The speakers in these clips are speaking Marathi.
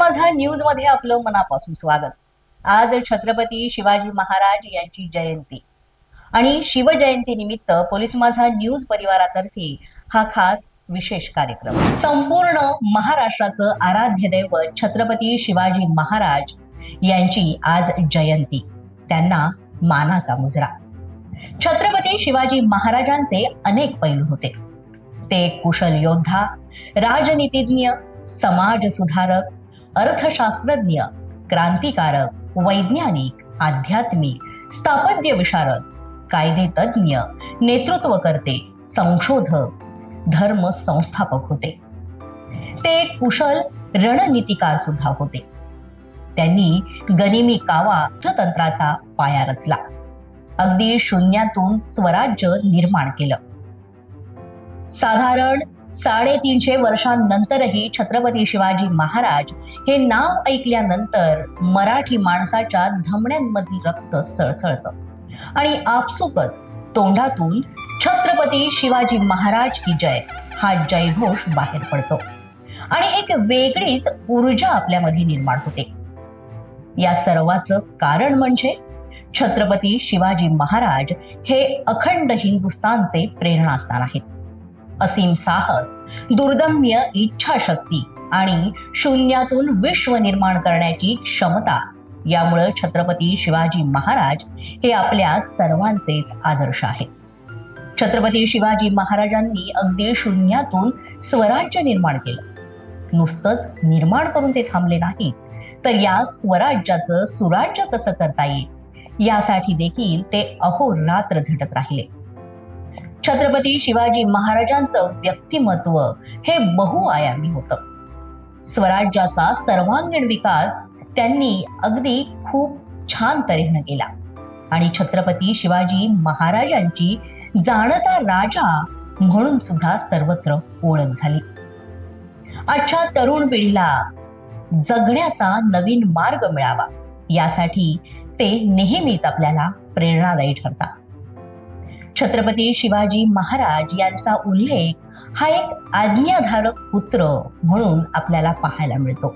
माझा न्यूजमध्ये आपलं मनापासून स्वागत. आज छत्रपती शिवाजी महाराज यांची जयंती. आणि शिवजयंती निमित्त पोलीस माझा न्यूज परिवारातर्फे हा खास विशेष कार्यक्रम. संपूर्ण महाराष्ट्राचं आराध्य दैवत छत्रपती शिवाजी महाराज यांची आज जयंती. त्यांना मानाचा मुजरा. छत्रपती शिवाजी महाराजांचे अनेक पैलू होते. ते कुशल योद्धा राजनीतिज्ञ समाज सुधारक अर्थशास्त्रज्ञ क्रांतिकारक वैज्ञानिक आध्यात्मिक स्थापत्य विशारद कायदे तज्ज्ञ नेतृत्वकर्ते संशोधक धर्म संस्थापक होते. ते एक कुशल रणनीतिकार सुद्धा होते. त्यांनी गनिमी कावा तंत्राचा पाया रचला. अगदी शून्यातून स्वराज्य निर्माण केलं. साधारण साडेतीनशे वर्षांनंतरही छत्रपती शिवाजी महाराज हे नाव ऐकल्यानंतर मराठी माणसाच्या धमण्यांमधील रक्त सळसळतं. आणि आपसुकच तोंडातून छत्रपती शिवाजी महाराज की जय हा जयघोष बाहेर पडतो. आणि एक वेगळीच ऊर्जा आपल्यामध्ये निर्माण होते. या सर्वाचं कारण म्हणजे छत्रपती शिवाजी महाराज हे अखंड हिंदुस्थानचे प्रेरणास्थान आहेत. असीम साहस दुर्दम्य इच्छाशक्ती आणि शून्यातून विश्व निर्माण करण्याची क्षमता. यामुळे छत्रपती शिवाजी महाराज हे आपल्या सर्वांचेच आदर्श आहेत. छत्रपती शिवाजी महाराजांनी अगदी शून्यातून स्वराज्य निर्माण केलं. नुसतंच निर्माण करून ते थांबले नाहीत तर या स्वराज्याचं सुराज्य कसं करता येईल? यासाठी देखील ते अहोरात्र झटत राहिले. छत्रपती शिवाजी महाराजांचं व्यक्तिमत्व हे बहुआयामी होतं. स्वराज्याचा सर्वांगीण विकास त्यांनी अगदी खूप छान तऱ्हेनं केला. आणि छत्रपती शिवाजी महाराजांची जाणता राजा म्हणून सुद्धा सर्वत्र ओळख झाली. आजच्या तरुण पिढीला जगण्याचा नवीन मार्ग मिळावा यासाठी ते नेहमीच आपल्याला प्रेरणादायी ठरतात. छत्रपती शिवाजी महाराज यांचा उल्लेख हा एक आज्ञाधारक पुत्र म्हणून आपल्याला पाहायला मिळतो.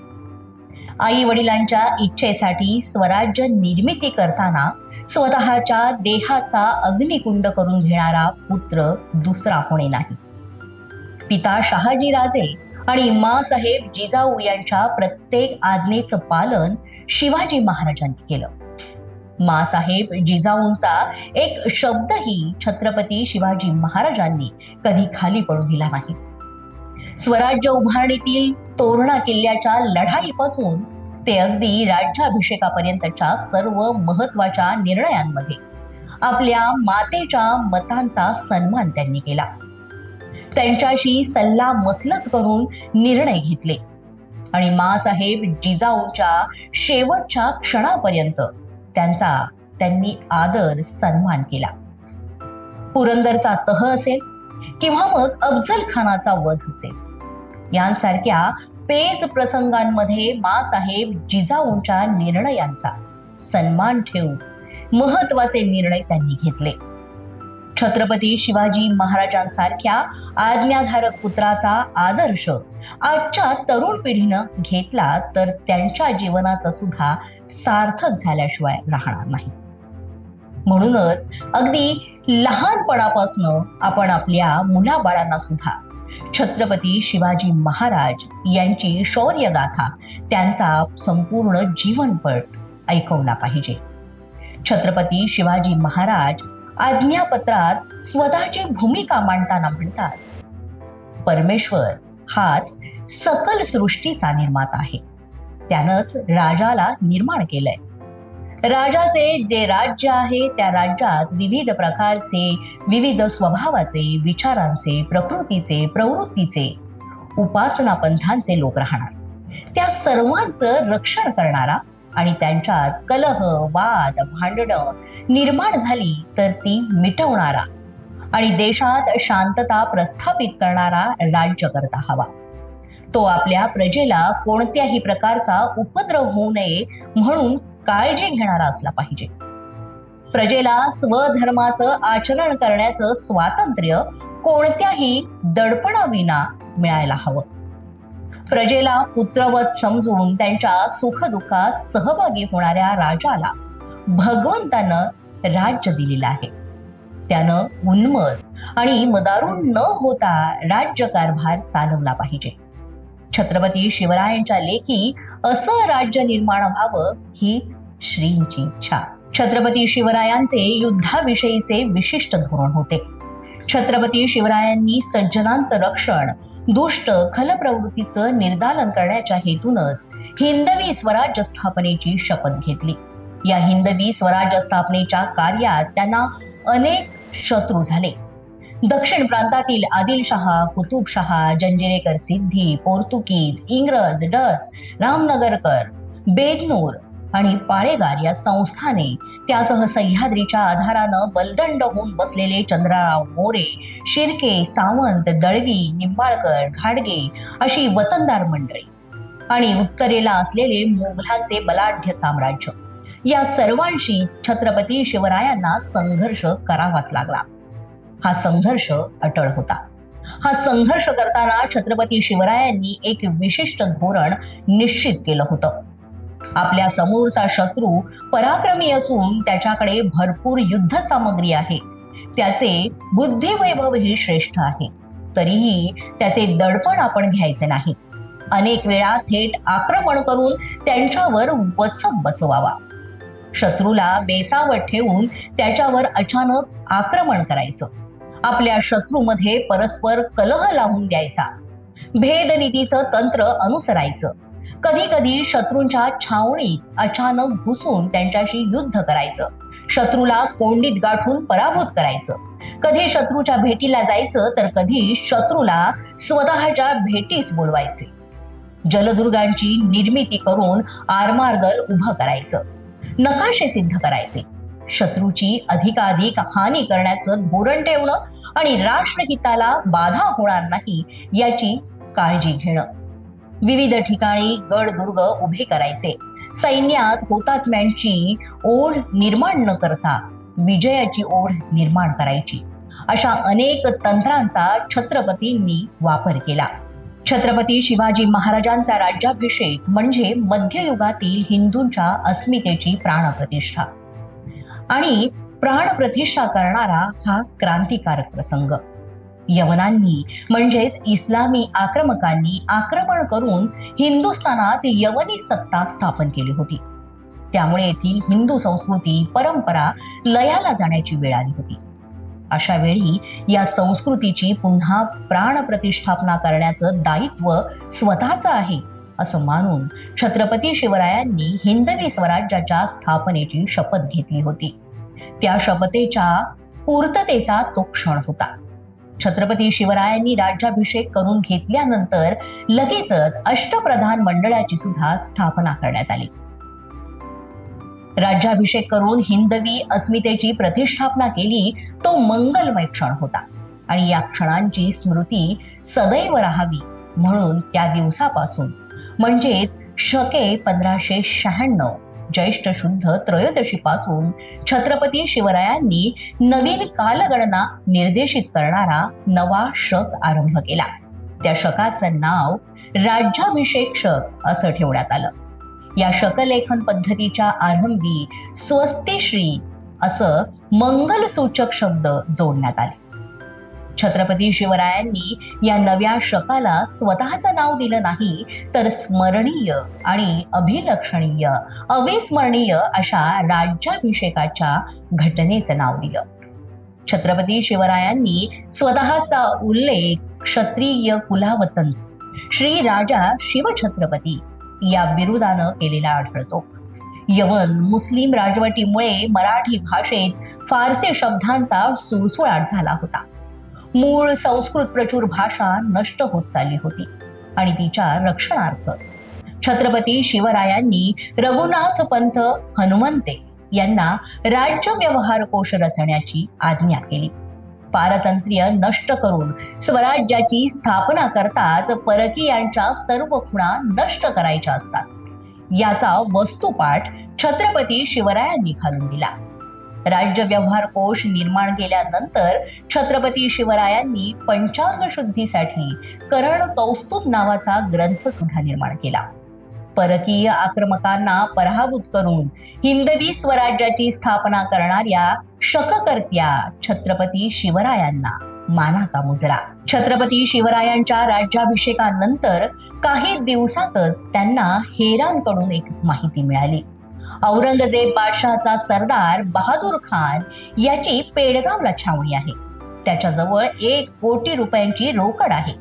आई वडिलांच्या इच्छेसाठी स्वराज्य निर्मिती करताना स्वतःच्या देहाचा अग्निकुंड करून घेणारा पुत्र दुसरा होणे नाही. पिता शहाजी राजे आणि माँसाहेब जिजाऊ यांच्या प्रत्येक आज्ञेचं पालन शिवाजी महाराजांनी केलं. माँसाहेब जिजाऊंचा एक शब्दही छत्रपती शिवाजी महाराजांनी कधी खाली पडू दिला नाही. स्वराज्य उभारणीतील तोरणा किल्ल्याच्या लढाईपासून ते अगदी राज्याभिषेकापर्यंतच्या सर्व महत्त्वाच्या निर्णयांमध्ये आपल्या मातेच्या मतांचा सन्मान त्यांनी केला. त्यांच्याशी सल्ला मसलत करून निर्णय घेतले आणि मासाहेब जिजाऊंच्या शेवटच्या क्षणापर्यंत त्यांचा त्यांनी आदर सन्मान केला. पुरंदरचा तह असेल किंवा मग अफजल खानाचा वध असेल. यांसारख्या पेज प्रसंगांमध्ये मासाहेब जिजाऊंच्या निर्णयांचा सन्मान ठेवून महत्त्वाचे निर्णय त्यांनी घेतले. छत्रपती शिवाजी महाराजांसारख्या आज्ञाधारक पुत्राचा आदर्श आजच्या तरुण पिढीनं घेतला तर त्यांच्या जीवनाचं सुद्धा सार्थक झाल्याशिवाय राहणार नाही. म्हणूनच अगदी लहानपणापासून आपण आपल्या मुलाबाळांना सुद्धा छत्रपती शिवाजी महाराज यांची शौर्यगाथा त्यांचा संपूर्ण जीवनपट ऐकवला पाहिजे. छत्रपती शिवाजी महाराज आज्ञापत्रात स्वतःची भूमिका मांडताना म्हणतात परमेश्वर हाच सकल सृष्टीचा निर्माता आहे. त्यानंच राजाला निर्माण केलंय. राजाचे जे राज्य आहे त्या राज्यात विविध प्रकारचे विविध स्वभावाचे विचारांचे प्रकृतीचे प्रवृत्तीचे उपासना पंथांचे लोक राहणार. त्या सर्वांचं रक्षण करणारा आणि त्यांच्यात कलह वाद भांडणं निर्माण झाली तर ती मिटवणारा आणि देशात शांतता प्रस्थापित करणारा राज्यकर्ता हवा. तो आपल्या प्रजेला कोणत्याही प्रकारचा उपद्रव होऊ नये म्हणून काळजी घेणारा असला पाहिजे. प्रजेला स्वधर्माचं आचरण करण्याचं स्वातंत्र्य कोणत्याही दडपणाविना मिळायला हवं. प्रजेला पुत्रवत समजून त्यांच्या सुखदुःखात सहभागी होणाऱ्या राजाला भगवंतानं राज्य दिलेलं आहे. त्यानं उन्मत आणि मदारून न होता राज्यकारभार चालवला पाहिजे. छत्रपती शिवरायांच्या लेखी असं राज्य निर्माण व्हावं हीच श्रींची इच्छा. छत्रपती शिवरायांचे युद्धाविषयीचे विशिष्ट धोरण होते. छत्रपती शिवरायांनी सज्जनांचं रक्षण दुष्ट खलप्रवृत्तीचं निर्दालन करण्याच्या हेतूनच हिंदवी स्वराज्य स्थापनेची शपथ घेतली. या हिंदवी स्वराज्य स्थापनेच्या कार्यात त्यांना अनेक शत्रू झाले. दक्षिण प्रांतातील आदिलशहा कुतुबशहा जंजिरेकर सिद्धी पोर्तुगीज इंग्रज डच रामनगरकर बेदनूर आणि पाळेगार या संस्थाने त्यासह सह्याद्रीच्या आधारानं बलदंड होऊन बसलेले चंद्रराव मोरे शिर्के सावंत दळवी निंबाळकर घाडगे अशी वतनदार मंडळी आणि उत्तरेला असलेले मोगलांचे बलाढ्य साम्राज्य. या सर्वांशी छत्रपती शिवरायांना संघर्ष करावाच लागला. हा संघर्ष अटळ होता. हा संघर्ष करताना छत्रपती शिवरायांनी एक विशिष्ट धोरण निश्चित केलं होतं. आपल्या समोरचा शत्रू पराक्रमी असून त्याच्याकडे भरपूर युद्ध सामग्री आहे. त्याचे बुद्धिवैभवही श्रेष्ठ आहे. तरीही त्याचे दडपण आपण घ्यायचे नाही. अनेक वेळा थेट आक्रमण करून त्यांच्यावर वचक बसवावा. शत्रूला बेसावत ठेवून त्याच्यावर अचानक आक्रमण करायचं. आपल्या शत्रूमध्ये परस्पर कलह लावून द्यायचा. भेदनीतीचं तंत्र अनुसरायचं. कधी कधी शत्रूंच्या छावणीत अचानक घुसून त्यांच्याशी युद्ध करायचं. शत्रूला कोंडीत गाठून पराभूत करायचं. कधी शत्रूच्या भेटीला जायचं तर कधी शत्रूला स्वतःच्या भेटीस बोलवायचे. जलदुर्गांची निर्मिती करून आरमार दल उभं करायचं. नकाशे सिद्ध करायचे. शत्रूची अधिकाधिक हानी करण्याचं धोरण ठेवणं आणि राष्ट्रहिताला बाधा होणार नाही याची काळजी घेणं. विविध ठिकाणी गडदुर्ग उभे करायचे. सैन्यात हुतात्म्यांची ओढ निर्माण न करता विजयाची ओढ निर्माण करायची. अशा अनेक तंत्रांचा छत्रपतींनी वापर केला. छत्रपती शिवाजी महाराजांचा राज्याभिषेक म्हणजे मध्ययुगातील हिंदूंच्या अस्मितेची प्राणप्रतिष्ठा. आणि प्राणप्रतिष्ठा करणारा हा क्रांतिकारक प्रसंग. यवनांनी म्हणजेच इस्लामी आक्रमकांनी आक्रमण करून हिंदुस्थानात यवनी सत्ता स्थापन केली होती. त्यामुळे येथील हिंदू संस्कृती परंपरा लयाला जाण्याची वेळ आली होती. अशा वेळी या संस्कृतीची पुन्हा प्राणप्रतिष्ठापना करण्याचं दायित्व स्वतःचं आहे असं मानून छत्रपती शिवरायांनी हिंदवी स्वराज्याच्या स्थापनेची शपथ घेतली होती. त्या शपथेच्या पूर्ततेचा तो क्षण होता. छत्रपती शिवरायांनी राज्याभिषेक करून घेतल्यानंतर लगेचच अष्टप्रधान मंडळाची सुद्धा स्थापना करण्यात आली. राज्याभिषेक करून हिंदवी अस्मितेची प्रतिष्ठापना केली तो मंगलमय क्षण होता आणि या क्षणांची स्मृती सदैव राहावी म्हणून त्या दिवसापासून. म्हणजेच शके पंधराशे शहाण्णव ज्येष्ठ शुद्ध त्रयोदशीपासून छत्रपती शिवरायांनी नवीन कालगणना निर्देशित करणारा नवा शक आरंभ केला. त्या शकाचं नाव राज्याभिषेक शक असं ठेवण्यात आलं. या शकलेखन पद्धतीच्या आरंभी स्वस्तिश्री असं मंगलसूचक शब्द जोडण्यात आले. छत्रपती शिवरायांनी या नव्या शकाला स्वतःचं नाव दिलं नाही तर स्मरणीय आणि अभिलक्षणीय अविस्मरणीय अशा राज्याभिषेकाच्या घटनेचं नाव दिलं. छत्रपती शिवरायांनी स्वतःचा उल्लेख क्षत्रिय कुलावतंस श्री राजा शिवछत्रपती या बिरुदानं केलेला आढळतो. यवन मुस्लिम राजवटीमुळे मराठी भाषेत फारसी शब्दांचा सुळसुळाट झाला होता. मूळ संस्कृत प्रचूर भाषा नष्ट होत चालली होती. आणि तिच्या रक्षणार्थ छत्रपती शिवरायांनी रघुनाथ पंत हनुमंते यांना राज्य व्यवहार कोश रचण्याची आज्ञा केली. पारतंत्र्य नष्ट करून स्वराज्याची स्थापना करताच परकीयांच्या सर्व खुणा नष्ट करायच्या असतात. याचा वस्तुपाठ छत्रपती शिवरायांनी घालून दिला. राज्य व्यवहार कोश निर्माण केल्यानंतर छत्रपती शिवरायांनी पंचांग शुद्धीसाठी करण कौस्तुभ नावाचा ग्रंथ सुद्धा निर्माण केला. परकीय आक्रमकांना पराभूत करून हिंदवी स्वराज्याची स्थापना करणाऱ्या शककर्त्या छत्रपती शिवरायांना मानाचा मुजरा. छत्रपती शिवरायांच्या राज्याभिषेकानंतर काही दिवसातच त्यांना हेरांकडून एक माहिती मिळाली. औरंगजेब बादशहाचा सरदार बहादूर खान याची पेडगावला छावणी आहे. त्याच्याजवळ एक कोटी रुपयांची रोकड आहे.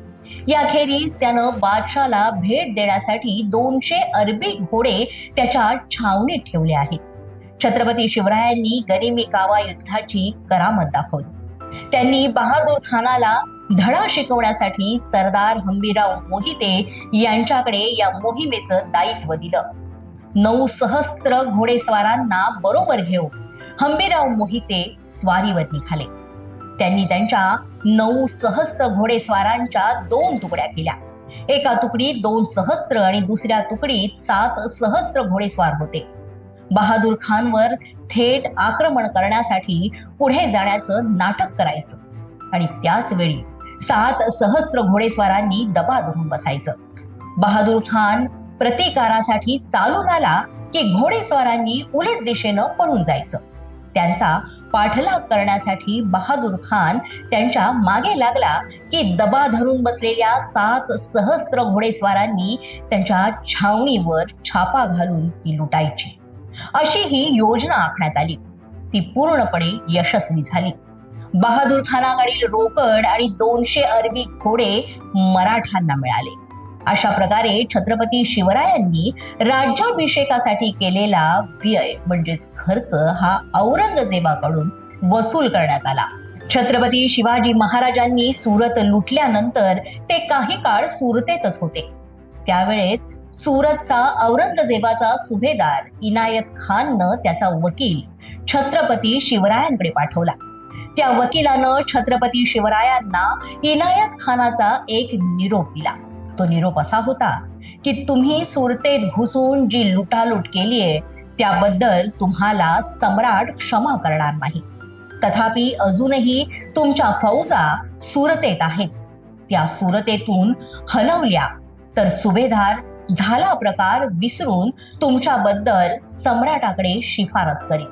याखेरीज त्यानं बादशाला भेट देण्यासाठी दोनशे अरबी घोडे त्याच्या छावणीत ठेवले आहेत. छत्रपती शिवरायांनी गरिमी कावा युद्धाची करामत दाखवली. त्यांनी बहादूर खानाला धडा शिकवण्यासाठी सरदार हंबीराव मोहिते यांच्याकडे या मोहिमेचं दायित्व दिलं. नऊ सहस्त्र घोडेस्वारांना बरोबर घेऊन हंबीराव मोहिते स्वारीवर निघाले. त्यांनी त्यांच्या नऊ सहस्त्र घोडेस्वारांच्या दोन तुकड्या केल्या. एका तुकडीत दोन सहस्त्र आणि दुसऱ्या तुकडीत सात सहस्त्र घोडेस्वार होते. बहादूर खानवर थेट आक्रमण करण्यासाठी पुढे जाण्याचं नाटक करायचं आणि त्याच वेळी सात सहस्त्र घोडेस्वारांनी दबा धरून बसायचं. बहादूर खान प्रतिकारासाठी चालून आला की घोडेस्वारांनी उलट दिशेनं पळून जायचं. त्यांचा पाठलाग करण्यासाठी बहादूर खान त्यांच्या मागे लागला की दबा धरून बसलेल्या सात सहस्त्र घोडेस्वारांनी त्यांच्या छावणीवर छापा घालून ती लुटायची. अशी ही योजना आखण्यात आली. ती पूर्णपणे यशस्वी झाली. बहादूर खानाकडील रोकड आणि दोनशे अरबी घोडे मराठ्यांना मिळाले. अशा प्रकारे छत्रपती शिवरायांनी राज्याभिषेकासाठी केलेला व्यय म्हणजेच खर्च हा औरंगजेबाकडून वसूल करण्यात आला. छत्रपती शिवाजी महाराजांनी सुरत लुटल्यानंतर ते काही काळ सुरतेतच होते. त्यावेळेस सुरतचा औरंगजेबाचा सुभेदार इनायत खाननं त्याचा वकील छत्रपती शिवरायांकडे पाठवला. त्या वकिलानं छत्रपती शिवरायांना इनायत खानाचा एक निरोप दिला. तो निरोप असा होता की तुम्ही सुरतेत घुसून जी लुटालूट केलीये त्याबद्दल तुम्हाला सम्राट क्षमा करणार नाही. तथापि अजूनही तुमच्या फौजा सुरतेत आहेत. त्या सुरतेतून हलवल्या. तर सुभेदार झाला प्रकार विसरून तुमच्याबद्दल सम्राटाकडे शिफारस करी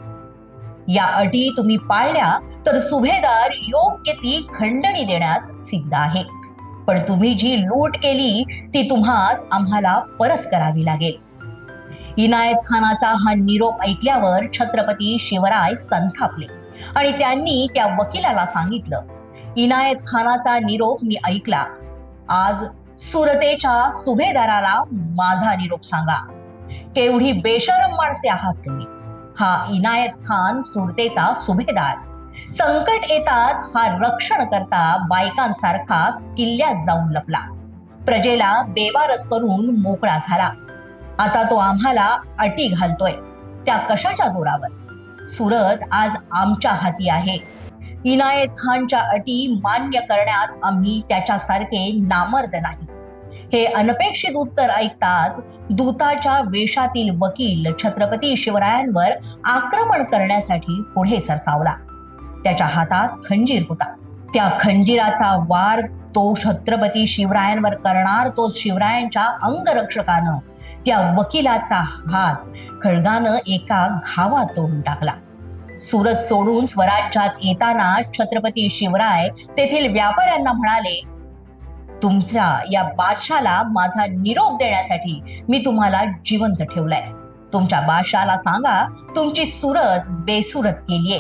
या अटी तुम्ही पाळल्या तर सुभेदार योग्य ती खंडणी देण्यास सिद्ध आहे. पण तुम्ही जी लूट केली ती तुम्हास आम्हाला परत करावी लागेल. इनायत खानाचा हा निरोप ऐकल्यावर छत्रपती शिवराय संतापले आणि त्यांनी त्या वकिलाला सांगितलं इनायत खानाचा निरोप मी ऐकला. आज सुरतेच्या सुभेदाराला माझा निरोप सांगा. केवढी बेशरम माणसे आहात तुम्ही. हा इनायत खान सुरतेचा सुभेदार. संकट येताच हा रक्षण करता बायकांसारखा किल्ल्यात जाऊन लपला. प्रजेला बेवारस करून मोकळा झाला. आता तो आम्हाला अटी घालतोय. त्या कशाच्या जोरावर? सुरत आज आमच्या हाती आहे. इनायत खानच्या अटी मान्य करण्यात आम्ही त्याच्यासारखे नामर्द नाही. हे अनपेक्षित उत्तर ऐकताच दूताच्या वेशातील वकील छत्रपती शिवरायांवर आक्रमण करण्यासाठी पुढे सरसावला. त्याच्या हातात खंजीर होता. त्या खंजीराचा वार तो छत्रपती शिवरायांवर करणार तो शिवरायांच्या अंगरक्षकानं त्या वकिलाचा हात खळगानं एका घावात तोडून टाकला. सुरत सोडून स्वराज्यात येताना छत्रपती शिवराय तेथील व्यापाऱ्यांना म्हणाले तुमच्या या बादशाला माझा निरोप देण्यासाठी मी तुम्हाला जिवंत ठेवलाय. तुमच्या बादशाला सांगा तुमची सुरत बेसुरत केलीये.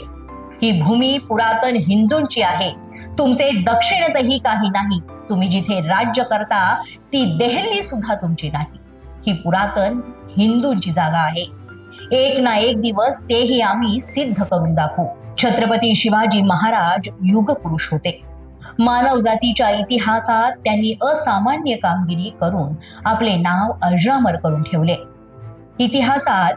ही भूमी पुरातन हिंदूंची आहे. तुमचे दक्षिणतही काही नाही. तुम्ही जिथे राज्य करता ती देहली सुद्धा तुमची नाही. ही पुरातन हिंदूंची जागा आहे. एक ना एक दिवस तेही आम्ही सिद्ध करून दाखवू. छत्रपती शिवाजी महाराज युगपुरुष होते. मानव जातीच्या इतिहासात त्यांनी असामान्य कामगिरी करून आपले नाव अजरामर करून ठेवले. इतिहासात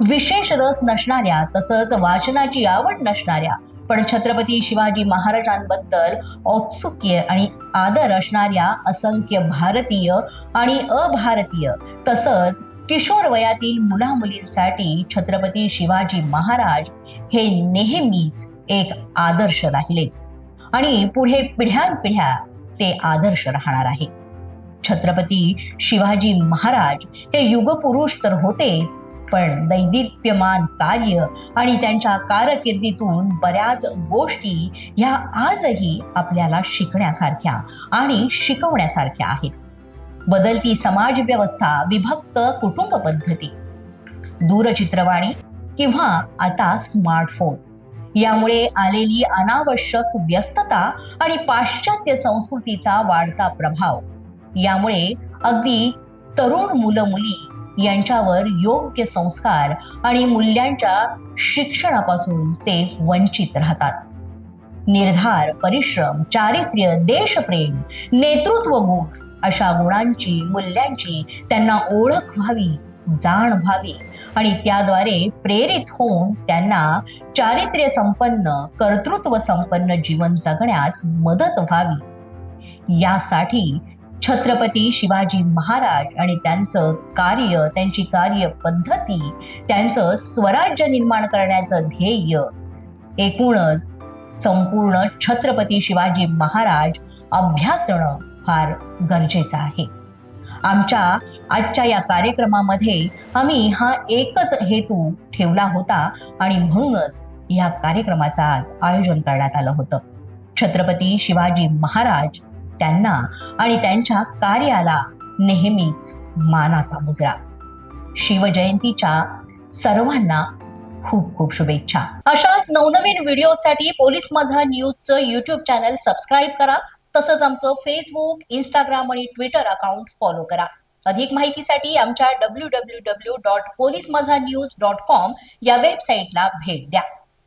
विशेष रस नसणाऱ्या तसंच वाचनाची आवड नसणाऱ्या पण छत्रपती शिवाजी महाराजांबद्दल औत्सुक्य आणि आदर असणाऱ्या असंख्य भारतीय आणि अभारतीय तसंच किशोर वयातील मुलामुलींसाठी छत्रपती शिवाजी महाराज हे नेहमीच एक आदर्श राहिले. आणि पुढे पिढ्यानपिढ्या ते आदर्श राहणार आहे. छत्रपती शिवाजी महाराज हे युगपुरुष तर होतेच पण दैदिप्यमान कार्य आणि त्यांच्या कारकिर्दीतून बऱ्याच गोष्टी ह्या आजही आपल्याला शिकण्यासारख्या आणि शिकवण्यासारख्या आहेत. बदलती समाज व्यवस्था विभक्त कुटुंब पद्धती दूरचित्रवाणी किंवा आता स्मार्टफोन यामुळे आलेली अनावश्यक व्यस्तता आणि पाश्चात्य संस्कृतीचा वाढता प्रभाव यामुळे अगदी तरुण मुलं मुली यांच्यावर योग्य संस्कार आणि मूल्यांच्या शिक्षणापासून ते वंचित राहतात. निर्धार परिश्रम चारित्र्य देशप्रेम नेतृत्व गुण अशा गुणांची मूल्यांची त्यांना ओळख व्हावी जाण व्हावी आणि त्याद्वारे प्रेरित होऊन त्यांना चारित्र्य संपन्न कर्तृत्व संपन्न जीवन जगण्यास मदत व्हावी. यासाठी छत्रपती शिवाजी महाराज आणि त्यांचं कार्य त्यांची कार्य पद्धती त्यांचं स्वराज्य निर्माण करण्याचं ध्येय एकूणच संपूर्ण छत्रपती शिवाजी महाराज अभ्यासणं फार गरजेचं आहे. आमच्या आजच्या या कार्यक्रमामध्ये आम्ही हा एकच हेतू ठेवला होता आणि म्हणूनच या कार्यक्रमाचं आज आयोजन करण्यात आलं होतं. छत्रपती शिवाजी महाराज त्यांना आणि त्यांच्या कार्याला नेहमीच मानाचा मुजरा. शिवजयंतीच्या सर्वांना खूप खूप शुभेच्छा. अशाच नवनवीन व्हिडिओसाठी पोलीस माझा न्यूजचं युट्यूब चॅनल सबस्क्राईब करा. तसंच आमचं फेसबुक इंस्टाग्राम आणि ट्विटर अकाउंट फॉलो करा. अधिक माहितीसाठी आमच्या W W W dot police Majha news dot com या वेबसाईटला भेट द्या.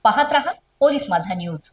पाहत रहा पोलीस माझा न्यूज.